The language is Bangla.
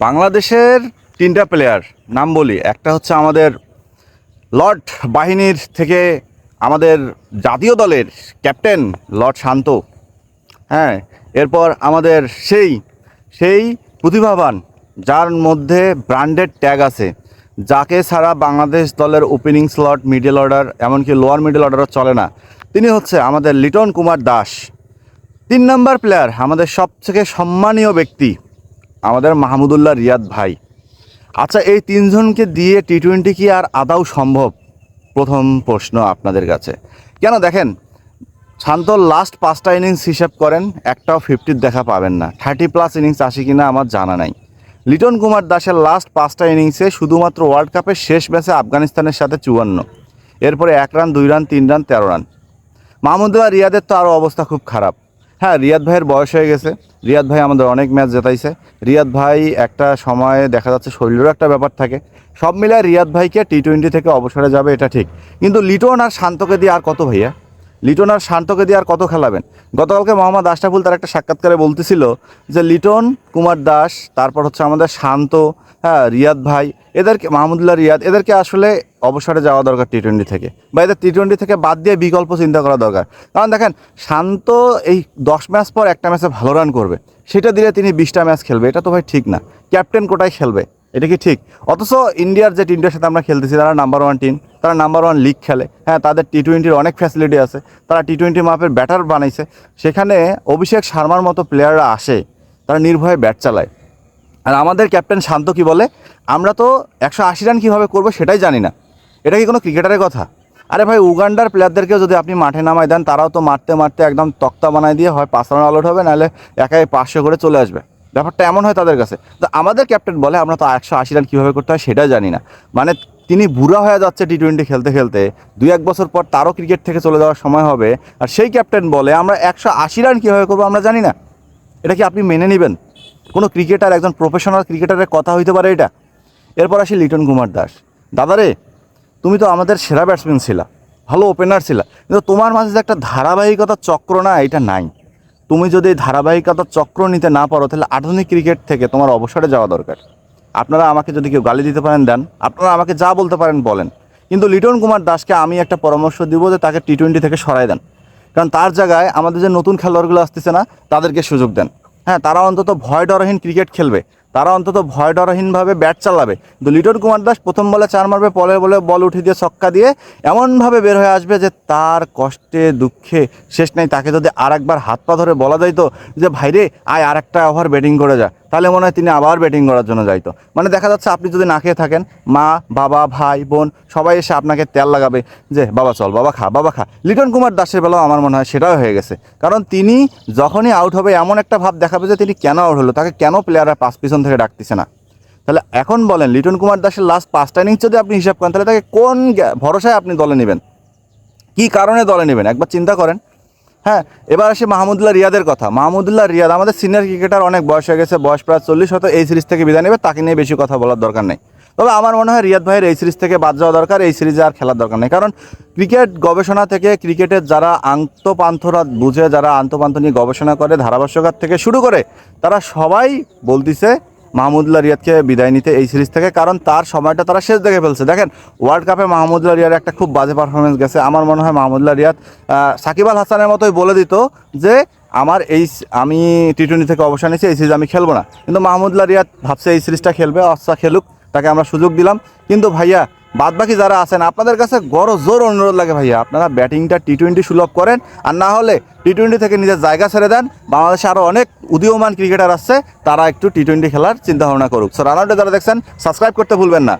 বাংলাদেশের তিনটা প্লেয়ার নাম বলি। একটা হচ্ছে আমাদের লর্ড বাহিনীর থেকে আমাদের জাতীয় দলের ক্যাপ্টেন লর্ড শান্ত। হ্যাঁ এরপর আমাদের সেই সেই প্রতিভাবান, যার মধ্যে ব্র্যান্ডেড ট্যাগ আছে, যাকে ছাড়া বাংলাদেশ দলের ওপেনিং স্লট মিডল অর্ডার এমনকি লোয়ার মিডল অর্ডারও চলে না। তিনি হচ্ছে আমাদের লিটন কুমার দাস। তিন নম্বর প্লেয়ার আমাদের সবথেকে সম্মানীয় ব্যক্তি। আমাদের মাহমুদুল্লাহ রিয়াদ ভাই। আচ্ছা এই তিনজনকে দিয়ে টি টোয়েন্টি কি আর আদাও সম্ভব? প্রথম প্রশ্ন আপনাদের কাছে। কেন দেখেন শান্তর লাস্ট পাঁচটা ইনিংস হিসাব করেন, একটাও ফিফটির দেখা পাবেন না। থার্টি প্লাস ইনিংস আসে কিনা আমার জানা নাই। লিটন কুমার দাসের লাস্ট পাঁচটা ইনিংসে শুধুমাত্র ওয়ার্ল্ড কাপের শেষ ম্যাচে আফগানিস্তানের সাথে চুয়ান্ন। এরপরে এক রান দুই রান তিন রান তেরো রান মাহমুদুল্লাহ রিয়াদের তো আরও অবস্থা খুব খারাপ। হ্যাঁ রিয়াদ ভাইয়ের বয়স হয়ে গেছে। রিয়াদ ভাই আমাদের অনেক ম্যাচ জেতাইছে। রিয়াদ ভাই একটা সময়ে দেখা যাচ্ছে শরীরেরও একটা ব্যাপার থাকে। সব মিলায় রিয়াদ ভাইকে টি টোয়েন্টি থেকে অবসরে যাবে, এটা ঠিক। কিন্তু লিটন আর শান্তকে দিয়ে আর কত ভাইয়া? লিটন আর শান্তকে দিয়ে আর কত খেলাবেন? গতকালকে মোহাম্মদ আশরাফুল তার একটা সাক্ষাৎকারে বলতেছিল যে, লিটন, কুমার দাস, তারপর হচ্ছে আমাদের শান্ত হ্যাঁ রিয়াদ ভাই, এদেরকে, মাহমুদুল্লাহ রিয়াদ, এদেরকে আসলে অবসরে যাওয়া দরকার টি টোয়েন্টি থেকে। বা এদের টি টোয়েন্টি থেকে বাদ দিয়ে বিকল্প চিন্তা করা দরকার। কারণ দেখেন, শান্ত এই দশ ম্যাচ পর একটা ম্যাচে ভালো রান করবে। সেটা দিলে তিনি বিশটা ম্যাচ খেলবে। এটা তো ভাই ঠিক না। ক্যাপ্টেন কোটায় খেলবে। এটা কি ঠিক? অথচ ইন্ডিয়ার যে টিমটার সাথে আমরা খেলতেছি, তারা নাম্বার ওয়ান টিম তারা নাম্বার ওয়ান লিগ খেলে। হ্যাঁ তাদের টি টোয়েন্টির অনেক ফ্যাসিলিটি আছে। তারা টি টোয়েন্টি মাপের ব্যাটার বানাইছে। সেখানে অভিষেক শর্মার মতো প্লেয়াররা আসে। তারা নির্ভয়ে ব্যাট চালায়। আর আমাদের ক্যাপ্টেন শান্ত কি বলে? আমরা তো একশো আশি রান কীভাবে করব সেটাই জানি না। এটা কি কোনো ক্রিকেটারের কথা? আরে ভাই, উগান্ডার প্লেয়ারদেরকেও যদি আপনি মাঠে নামাই দেন, তারাও তো মারতে মারতে একদম তক্তা বানায় দিয়ে হয়, পাঁচ রান আউট হবে, নাহলে একাই পাঁচশো করে চলে আসবে। ব্যাপারটা এমন হয় তাদের কাছে। তো আমাদের ক্যাপ্টেন বলে, আমরা তো একশো আশি রান কীভাবে করতে হয় সেটা জানি না। মানে তিনি বুড়া হয়ে যাচ্ছে টি টোয়েন্টি খেলতে খেলতে, দুই এক বছর পর তারও ক্রিকেট থেকে চলে যাওয়ার সময় হবে, আর সেই ক্যাপ্টেন বলে, আমরা একশো আশি রান কীভাবে করব আমরা জানি না। এটা কি আপনি মেনে নেবেন? কোনো ক্রিকেটার একজন প্রফেশনাল ক্রিকেটারের কথা হইতে পারে এটা? এরপর আসি লিটন কুমার দাস। দাদারে তুমি তো আমাদের সেরা ব্যাটসম্যান ছিলা, ভালো ওপেনার ছিলা, কিন্তু তোমার মাঝে যে একটা ধারাবাহিকতা চক্র না, এটা নাই। তুমি যদি ধারাবাহিকতা চক্র নিতে না পারো, তাহলে আধুনিক ক্রিকেট থেকে তোমার অবসরে যাওয়া দরকার। আপনারা আমাকে যদি কেউ গালি দিতে পারেন, দেন। আপনারা আমাকে যা বলতে পারেন, বলেন। কিন্তু লিটন কুমার দাসকে আমি একটা পরামর্শ দিব যে তাকে টি টোয়েন্টি থেকে সরাই দেন। কারণ তার জায়গায় আমাদের যে নতুন খেলোয়াড়গুলো আসতেছে না, তাদেরকে সুযোগ দেন। হ্যাঁ তারা অন্তত ভয় ডরহীন ক্রিকেট খেলবে। তারা অন্তত ভয় ডরহীনভাবে ব্যাট চালাবে। কিন্তু লিটন কুমার দাস প্রথম বলে চার মারবে, পরের বলে বল উঠে দিয়ে ছক্কা দিয়ে এমনভাবে বের হয়ে আসবে যে তার কষ্টে, দুঃখে শেষ নাই। তাকে যদি আর একবার হাত পা ধরে বলা যাইতো যে ভাইরে আয় আর একটা ওভার ব্যাটিং করে যা। তাহলে মনে হয় তিনি আবার ব্যাটিং করার জন্য যাইতো। মানে দেখা যাচ্ছে আপনি যদি না খেয়ে থাকেন, মা, বাবা, ভাই, বোন, সবাই এসে আপনাকে তেল লাগাবে যে, বাবা, চল, বাবা খা বাবা খা। লিটন কুমার দাসের বেলাও আমার মনে হয় সেটাও হয়ে গেছে। কারণ তিনি যখনই আউট হবে, এমন একটা ভাব দেখাবে যে, তিনি কেন আউট হলো? তাকে কেন প্লেয়াররা পাঁচ পিছন থেকে ডাকতেছে না? তাহলে এখন বলেন, লিটন কুমার দাসের লাস্ট পাঁচটা ইনিংস যদি আপনি হিসাব করেন, তাহলে তাকে কোন ভরসায় আপনি দলে নেবেন? কি কারণে দলে নেবেন? একবার চিন্তা করেন। হ্যাঁ এবার আসি মাহমুদুল্লাহ রিয়াদের কথা। মাহমুদুল্লাহ রিয়াদ, আমাদের সিনিয়র ক্রিকেটার অনেক বয়স হয়ে গেছে, বয়স প্রায় চল্লিশ, হয়তো এই সিরিজ থেকে বিদায় নেবে, তাকে নিয়ে বেশি কথা বলার দরকার নেই। তবে আমার মনে হয় রিয়াদ ভাইয়ের এই সিরিজ থেকে বাদ যাওয়া দরকার, এই সিরিজে আর খেলার দরকার নেই। কারণ ক্রিকেট গবেষণা থেকে ক্রিকেটের যারা আন্তপান্থরা বুঝে, যারা আন্তপান্থ নিয়ে গবেষণা করে, ধারাভাষ্যকার থেকে শুরু করে, তারা সবাই বলতিছে মাহমুদুল্লাহ রিয়াদকে বিদায় নিতে এই সিরিজ থেকে, কারণ তার সময়টা তারা শেষ দেখে ফেলছে। দেখেন ওয়ার্ল্ড কাপে মাহমুদুল্লাহ রিয়ার একটা খুব বাজে পারফরমেন্স গেছে। আমার মনে হয় মাহমুদুল্লাহ রিয়াদ সাকিব আল হাসানের মতোই বলে দিত যে, আমার এই আমি টি টোয়েন্টি থেকে অবসর নিয়েছি, এই সিরিজ আমি খেলব না। কিন্তু মাহমুদুল্লাহ রিয়াদ ভাবছে, এই সিরিজটা খেলবে আচ্ছা খেলুক। তাকে আমরা সুযোগ দিলাম। কিন্তু ভাইয়া বাদ বাকি যারা আছেন, আপনাদের কাছে গড় জোর অনুরোধ লাগে ভাইয়া, আপনারা ব্যাটিংটা টি টোয়েন্টি সুলভ করেন, আর না হলে টি টোয়েন্টি থেকে নিজের জায়গা ছেড়ে দেন। বাংলাদেশে আরও অনেক উদীয়মান ক্রিকেটার আসছে, তারা একটু টি টোয়েন্টি খেলার চিন্তা ভাবনা করুক সো রানাউটে যারা দেখছেন সাবস্ক্রাইব করতে ভুলবেন না।